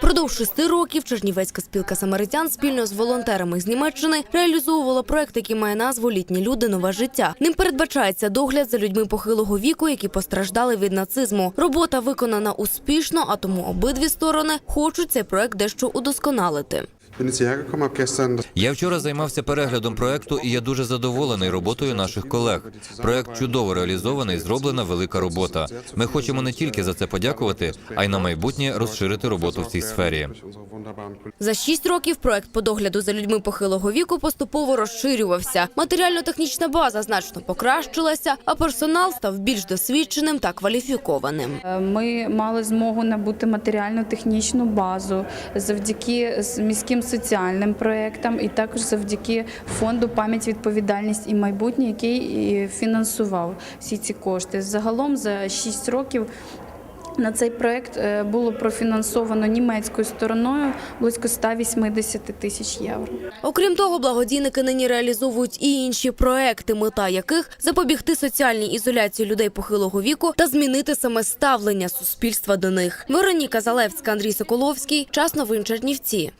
Продовж шести років Чернівецька спілка самаритян спільно з волонтерами з Німеччини реалізовувала проект, який має назву Літні люди нове життя. Ним передбачається догляд за людьми похилого віку, які постраждали від нацизму. Робота виконана успішно, а тому обидві сторони хочуть цей проект дещо удосконалити. Я вчора займався переглядом проекту, і я дуже задоволений роботою наших колег. Проект чудово реалізований, зроблена велика робота. Ми хочемо не тільки за це подякувати, а й на майбутнє розширити роботу в цій сфері. За шість років проект по догляду за людьми похилого віку поступово розширювався. Матеріально-технічна база значно покращилася, а персонал став більш досвідченим та кваліфікованим. Е, Ми мали змогу набути матеріально-технічну базу завдяки міським соціальним проєктам і також завдяки фонду пам'ять, відповідальність і майбутнє, який фінансував всі ці кошти. Загалом за 6 років. На цей проект е, було профінансовано німецькою стороною близько 180 тисяч євро. Окрім того, благодійники нині реалізовують і інші проекти, мета яких запобігти соціальній ізоляції людей похилого віку та змінити саме ставлення суспільства до них. Вероніка Залевська, Андрій Соколовський. Час новин Чернівці.